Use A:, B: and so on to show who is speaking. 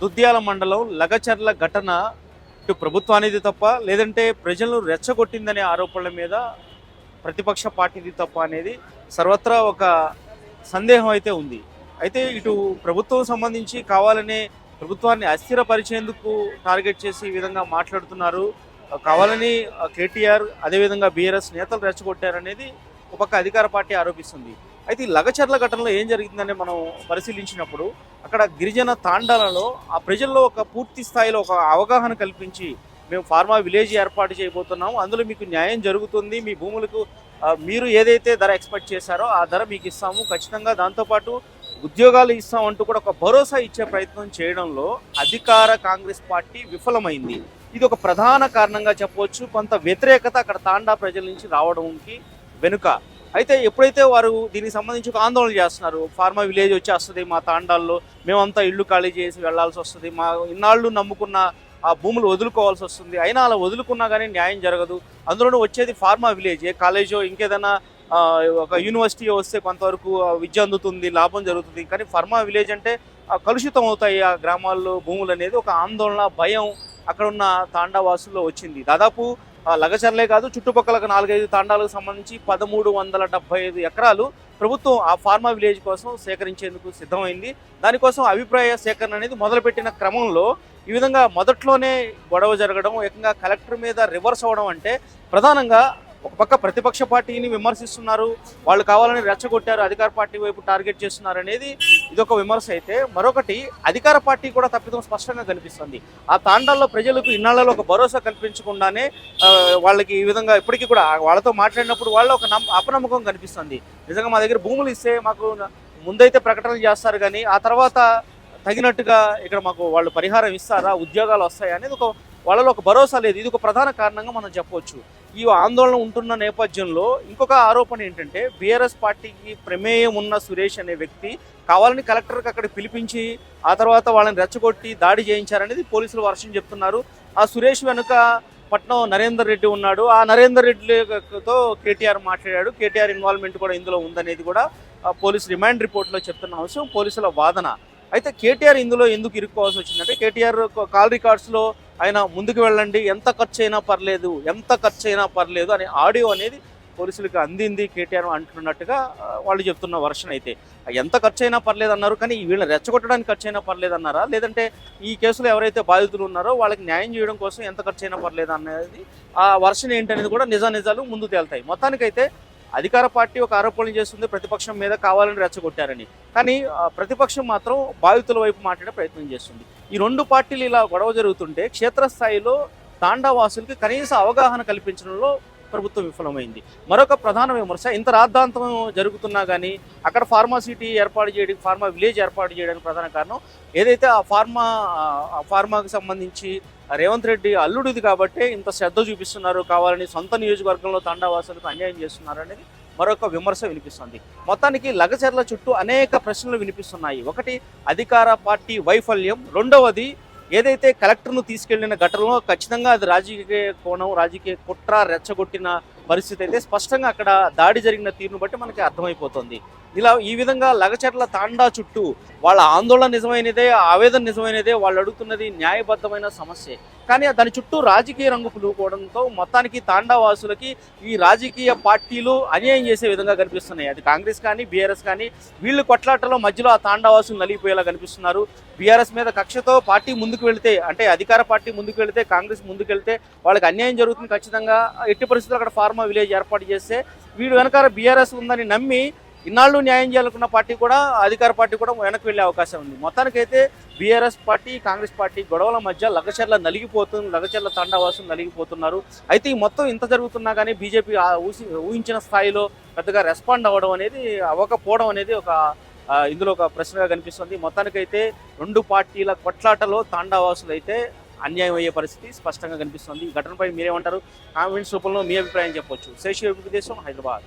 A: దుద్యాల మండలం లగచర్ల ఘటన ఇటు ప్రభుత్వానిది తప్ప లేదంటే ప్రజలను రెచ్చగొట్టిందనే ఆరోపణల మీద ప్రతిపక్ష పార్టీది తప్ప అనేది సర్వత్రా ఒక సందేహం అయితే ఉంది. అయితే ఇటు ప్రభుత్వం సంబంధించి కావాలనే ప్రభుత్వాన్ని అస్థిరపరిచేందుకు టార్గెట్ చేసి ఈ విధంగా మాట్లాడుతున్నారు. కావాలని కేటీఆర్ అదేవిధంగా బీఆర్ఎస్ నేతలు రెచ్చగొట్టారనేది ఒక పక్క అధికార పార్టీ ఆరోపిస్తుంది. అయితే ఈ లగచర్ల ఘటనలో ఏం జరిగిందని మనం పరిశీలించినప్పుడు అక్కడ గిరిజన తాండాలలో ఆ ప్రజల్లో ఒక పూర్తి స్థాయిలో ఒక అవగాహన కల్పించి మేము ఫార్మా విలేజ్ ఏర్పాటు చేయబోతున్నాము. అందులో మీకు న్యాయం జరుగుతుంది. మీ భూములకు మీరు ఏదైతే ధర ఎక్స్పెక్ట్ చేశారో ఆ ధర మీకు ఇస్తాము. ఖచ్చితంగా దాంతోపాటు ఉద్యోగాలు ఇస్తాం అంటూ కూడా ఒక భరోసా ఇచ్చే ప్రయత్నం చేయడంలో అధికార కాంగ్రెస్ పార్టీ విఫలమైంది. ఇది ఒక ప్రధాన కారణంగా చెప్పవచ్చు. కొంత వ్యతిరేకత అక్కడ తాండా ప్రజల నుంచి రావడానికి వెనుక అయితే ఎప్పుడైతే వారు దీనికి సంబంధించి ఒక ఆందోళన చేస్తున్నారు ఫార్మా విలేజ్ వచ్చేస్తుంది మా తాండాల్లో మేమంతా ఇల్లు ఖాళీ చేసి వెళ్ళాల్సి వస్తుంది మా ఇన్నాళ్ళు నమ్ముకున్న ఆ భూములు వదులుకోవాల్సి వస్తుంది అయినా అలా వదులుకున్నా కానీ న్యాయం జరగదు. అందులోనూ వచ్చేది ఫార్మా విలేజ్ ఏ కాలేజో ఇంకేదైనా ఒక యూనివర్సిటీ వస్తే కొంతవరకు విద్య అందుతుంది లాభం జరుగుతుంది కానీ ఫార్మా విలేజ్ అంటే కలుషితం అవుతాయి ఆ గ్రామాల్లో భూములు అనేది ఒక ఆందోళన భయం అక్కడ ఉన్న తాండావాసుల్లో వచ్చింది. దాదాపు లగచర్లే కాదు చుట్టుపక్కల నాలుగైదు తాండాలకు సంబంధించి పదమూడు వందల డెబ్బై ఐదు ఎకరాలు ప్రభుత్వం ఆ ఫార్మా విలేజ్ కోసం సేకరించేందుకు సిద్ధమైంది. దానికోసం అభిప్రాయ సేకరణ అనేది మొదలుపెట్టిన క్రమంలో ఈ విధంగా మొదట్లోనే గొడవ జరగడం ఏకంగా కలెక్టర్ మీద రివర్స్ అవ్వడం అంటే ప్రధానంగా ఒక పక్క ప్రతిపక్ష పార్టీని విమర్శిస్తున్నారు. వాళ్ళు కావాలని రెచ్చగొట్టారు అధికార పార్టీ వైపు టార్గెట్ చేస్తున్నారు అనేది ఇదొక విమర్శ అయితే. మరొకటి అధికార పార్టీ కూడా తప్పిదం స్పష్టంగా కనిపిస్తుంది. ఆ తాండాల్లో ప్రజలకు ఇన్నాళ్ళలో ఒక భరోసా కల్పించకుండానే వాళ్ళకి ఈ విధంగా ఇప్పటికీ కూడా వాళ్ళతో మాట్లాడినప్పుడు వాళ్ళ ఒక అపనమ్మకం కనిపిస్తుంది. నిజంగా మా దగ్గర భూములు ఇస్తే మాకు ముందైతే ప్రకటనలు చేస్తారు కానీ ఆ తర్వాత తగినట్టుగా ఇక్కడ మాకు వాళ్ళు పరిహారం ఇస్తారా ఉద్యోగాలు వస్తాయా అనేది ఒక వాళ్ళలో ఒక భరోసా లేదు. ఇది ఒక ప్రధాన కారణంగా మనం చెప్పవచ్చు. ఈ ఆందోళన ఉంటున్న నేపథ్యంలో ఇంకొక ఆరోపణ ఏంటంటే బీఆర్ఎస్ పార్టీకి ప్రమేయం ఉన్న సురేష్ అనే వ్యక్తి కావాలని కలెక్టర్కి అక్కడ పిలిపించి ఆ తర్వాత వాళ్ళని రెచ్చగొట్టి దాడి చేయించారనేది పోలీసులు వర్షం చెప్తున్నారు. ఆ సురేష్ వెనుక పట్నం నరేందర్ రెడ్డి ఉన్నాడు. ఆ నరేందర్ రెడ్డితో కేటీఆర్ మాట్లాడాడు. కేటీఆర్ ఇన్వాల్వ్మెంట్ కూడా ఇందులో ఉందనేది కూడా పోలీసు రిమాండ్ రిపోర్ట్లో చెప్తున్న అంశం పోలీసుల వాదన. అయితే కేటీఆర్ ఇందులో ఎందుకు ఇరుక్కోవాల్సి వచ్చిందంటే కేటీఆర్ కాల్ రికార్డ్స్లో ఆయన ముందుకు వెళ్ళండి. ఎంత ఖర్చు అయినా పర్లేదు ఎంత ఖర్చు అయినా పర్లేదు అనే ఆడియో అనేది పోలీసులకు అందింది కేటీఆర్ అంటున్నట్టుగా వాళ్ళు చెప్తున్న వర్షన్ అయితే. ఎంత ఖర్చు అయినా పర్లేదు అన్నారు కానీ వీళ్ళని రెచ్చగొట్టడానికి ఖర్చు అయినా పర్లేదు అన్నారా? లేదంటే ఈ కేసులో ఎవరైతే బాధితులు ఉన్నారో వాళ్ళకి న్యాయం చేయడం కోసం ఎంత ఖర్చు అయినా పర్లేదు అనేది ఆ వర్షన్ ఏంటనేది కూడా నిజ నిజాలు ముందు తేలుతాయి. మొత్తానికైతే అధికార పార్టీ ఒక ఆరోపణలు చేస్తుంది ప్రతిపక్షం మీద కావాలని రెచ్చగొట్టారని. కానీ ప్రతిపక్షం మాత్రం బాధితుల వైపు మాట్లాడే ప్రయత్నం చేస్తుంది. ఈ రెండు పార్టీలు ఇలా గొడవ జరుగుతుంటే క్షేత్రస్థాయిలో తాండావాసులకి కనీస అవగాహన కల్పించడంలో ప్రభుత్వం విఫలమైంది. మరొక ప్రధాన విమర్శ ఇంత రాద్ధాంతం జరుగుతున్నా కానీ అక్కడ ఫార్మా సిటీ ఏర్పాటు చేయడానికి ఫార్మా విలేజ్ ఏర్పాటు చేయడానికి ప్రధాన కారణం ఏదైతే ఆ ఫార్మా ఫార్మాకి సంబంధించి రేవంత్ రెడ్డి అల్లుడిది కాబట్టి ఇంత శ్రద్ధ చూపిస్తున్నారు కావాలని సొంత నియోజకవర్గంలో తండావాసులకు అన్యాయం చేస్తున్నారు అనేది మరొక విమర్శ వినిపిస్తుంది. మొత్తానికి లగచర్ల చుట్టూ అనేక ప్రశ్నలు వినిపిస్తున్నాయి. ఒకటి అధికార పార్టీ వైఫల్యం. రెండవది ఏదైతే కలెక్టర్ను తీసుకెళ్ళిన ఘటనలో ఖచ్చితంగా అది రాజకీయ కోణం రాజకీయ కుట్ర రెచ్చగొట్టిన పరిస్థితి అయితే స్పష్టంగా అక్కడ దాడి జరిగిన తీరును బట్టి మనకి అర్థమైపోతుంది. ఇలా ఈ విధంగా లగచర్ల తాండా చుట్టూ వాళ్ళ ఆందోళన నిజమైనదే ఆవేదన నిజమైనదే వాళ్ళు అడుగుతున్నది న్యాయబద్ధమైన సమస్యే. కానీ దాని చుట్టూ రాజకీయ రంగు పులుకోవడంతో మొత్తానికి తాండా వాసులకి ఈ రాజకీయ పార్టీలు అన్యాయం చేసే విధంగా కనిపిస్తున్నాయి. అది కాంగ్రెస్ కానీ బీఆర్ఎస్ కానీ వీళ్ళు కొట్లాటలో మధ్యలో ఆ తాండావాసులు నలిగిపోయేలా కనిపిస్తున్నారు. బీఆర్ఎస్ మీద కక్షతో పార్టీ ముందుకు వెళితే అంటే అధికార పార్టీ ముందుకు వెళితే కాంగ్రెస్ ముందుకు వెళితే వాళ్ళకి అన్యాయం జరుగుతుంది ఖచ్చితంగా. ఎట్టి పరిస్థితులు అక్కడ ఫార్మా విలేజ్ ఏర్పాటు చేస్తే వీడు వెనకాల బీఆర్ఎస్ ఉందని నమ్మి ఇన్నాళ్ళు న్యాయం చేయాలనుకున్న పార్టీ కూడా అధికార పార్టీ కూడా వెనక్కి వెళ్ళే అవకాశం ఉంది. మొత్తానికైతే బీఆర్ఎస్ పార్టీ కాంగ్రెస్ పార్టీ గొడవల మధ్య లగచర్ల నలిగిపోతుంది లగచర్ల తండవాసులు నలిగిపోతున్నారు. అయితే ఈ మొత్తం ఇంత జరుగుతున్నా కానీ బీజేపీ ఊహించిన స్థాయిలో పెద్దగా రెస్పాండ్ అవ్వడం అనేది అవ్వకపోవడం అనేది ఒక ఇందులో ఒక ప్రశ్నగా కనిపిస్తుంది. మొత్తానికైతే రెండు పార్టీల కొట్లాటలో తాండావాసులు అయితే అన్యాయం అయ్యే పరిస్థితి స్పష్టంగా కనిపిస్తుంది. ఈ ఘటనపై మీరేమంటారు? కామెంట్స్ రూపంలో మీ అభిప్రాయం చెప్పొచ్చు. శేషి దేశం హైదరాబాద్.